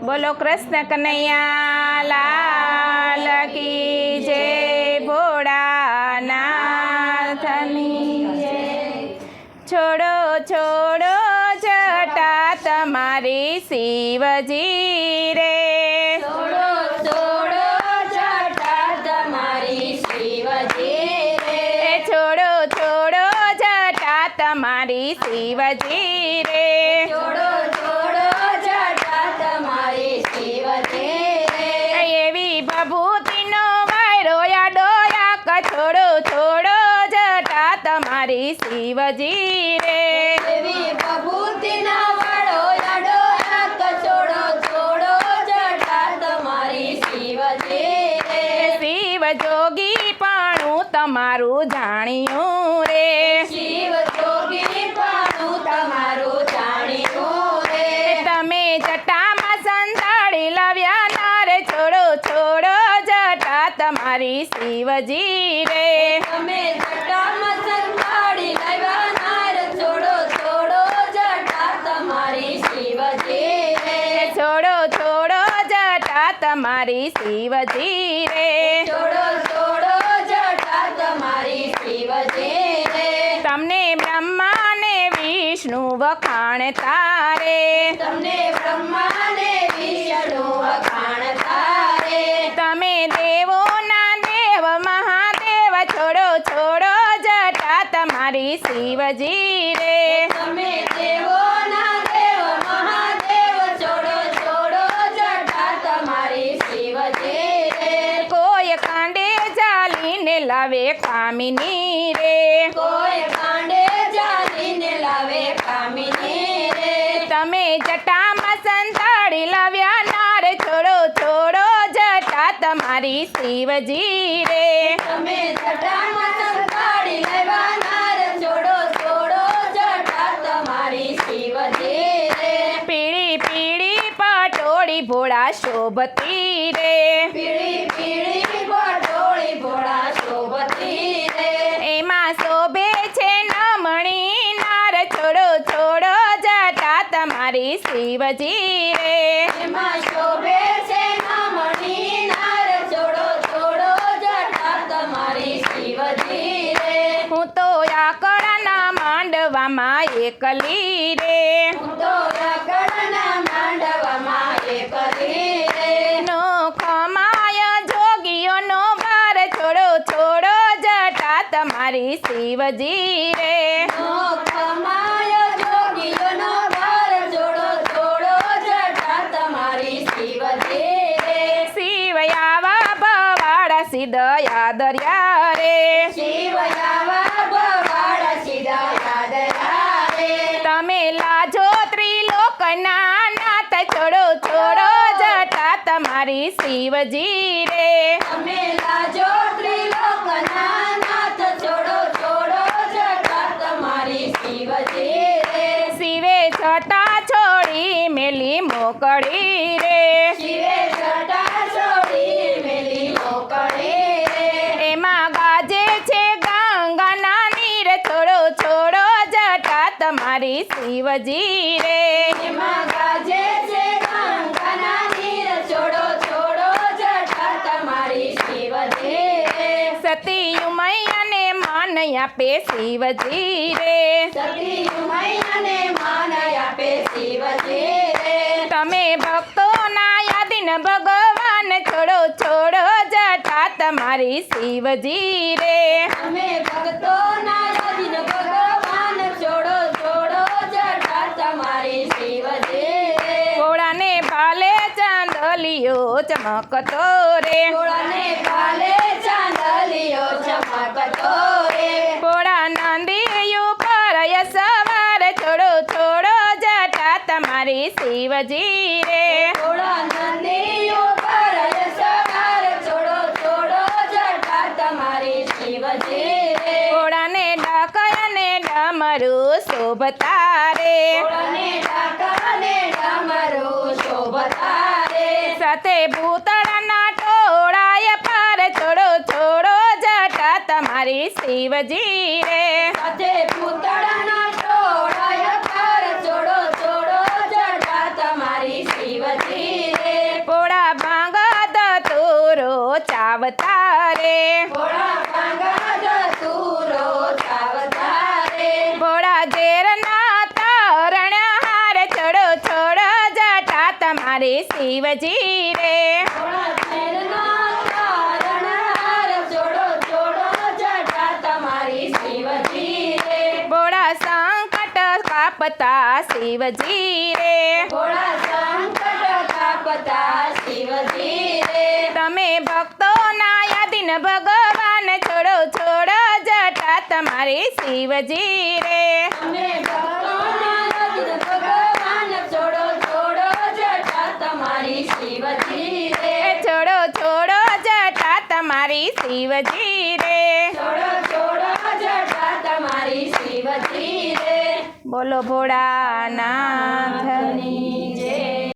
બોલો કૃષ્ણ કનૈયા લાલ કી જય ભોળાનાથની છોડો છોડો જટા તમારી શિવજી રે. છોડો છોડો જટા તમારી શિવજી રે. એ છોડો છોડો જટા તમારી શિવજી રે. છોડો છોડો જટા તમારી શિવજી રે એવી ભભૂતિનો વાયરો યાડોયા કછોડો છોડો જટા તમારી શિવજી રે દેવી ભભૂતિના વાળો યાડો કચોડો છોડો જટા તમારી શિવજી રે શિવ જોગી પાણું તમારું જાણ્યું રે. શિવ જોગી પાણું તમારું જાણ્યું રે. તમે જટામાં સંતાડી લાવ્યા નારે છોડો છોડો જટા તમારી શિવજી રે તમે તમારી શિવજી રે. છોડો છોડો જટા તમારી શિવજી રે. તમને બ્રહ્મા ને વિષ્ણુ વખાણ તારે તમને બ્રહ્માને વિષ્ણુ વખાણ તારે તમે દેવોના દેવ મહાદેવ છોડો છોડો જટા તમારી શિવજી રે તમે દેવોના દેવ મહાદેવ છોડો છોડો જટા તમારી શિવજી રે કોઈ કાંડે ચાલીને લાવે કામિની રે કોઈ કાંડે ચાલીને લાવે કામિની રે તમે જટામાં સંતાડી લાવ્યા નાર છોડો છોડો જટા તમારી શિવજી રે તમે જટામાં સંતાડી લેવા નાર છોડો છોડો જટા તમારી શિવજી રે પીળી પીળી પટોળી ભોળા શોભતી રે પીળી પીળી પટોળી ભોળા શોભતી રે એમાં શોભે છે નમણી નાર છોડો છોડો જટા તમારી શિવજી રે હું તો આકળના માંડવામાં એકલી રે માંડવામાં એકલી રે નો ખમાય જોગીઓનો બાર છોડો છોડો જટા તમારી શિવજી રે નો ખમાય જોગીઓનો ભાર જોડો છોડો જટા તમારી શિવજી રે શિવ આવા સિદયા દરિયા રે તમે લાજો ત્રિલોકના નાથ છોડો છોડો જટા તમારી શિવજી રે તમે લાજો ત્રિલોકના નાથ છોડો છોડો જટા તમારી શિવજી રે શિવે છટા છોડી મેલી મોકળી રે શિવે જટા છોડી મેલી મોકળી રે એમાં ગાજે છે ગંગાના નીર છોડો છોડો જટા તમારી શિવજી રે એમાં છે ગંગાના નીર છોડો છોડો જટા તમારી શિવજી રે સતી ઉમૈયાને માન આપે શિવજી રે સતી ઉમૈયાને માન આપે શિવજી રે તમે ભક્તોના યાદીન ભગવાન છોડો છોડો જટા તમારી શિવજી રે અમે ભક્તોના યાદીન ભગવાન છોડો છોડો જટા તમારી શિવજી રે ઘોડાને ભાલે ચાંદલિયો ચમકતો રે ઘોડાને કાલે ચાંદલિયો ચમકતો રે ઘોડા નંદિયું પર સવાર છોડો છોડો જટા તમારી શિવજી રે ઘોડા નંદીઓ પર સવાર છોડો છોડો જટા તમારી શિવજી રે ઘોડાને ડાકયને ડમરું શોભતા રે ઘોડાને સાથે ભૂતળાના ટોળાય પર છોડો છોડો જટા તમારી શિવજી રે. સાથે ભૂતળાના ટોળાએ પર છોડો છોડો જટા તમારી શિવજી રે. પોળા ભાંગત તોરો ચાવતા રે. પોળા તમારી શિવજી રે ભોળા શેરના તારણહાર જોડો જોડો જટા તમારી શિવજી રે ભોળા સંકટ કાપતા શિવજી રે ભોળા સંકટ કાપતા શિવજી રે તમે ભક્તોના યાદીન ભગવાન છોડો છોડો જટા તમારી શિવજી રે અમે ભક્તોના રત્ન ભગવાન જોડો જોડો જટા તમારી શિવજી રે એ છોડો છોડો જટા તમારી શિવજી રે. તમારી શિવજી રે. બોલો ભોળાનાથની નાથની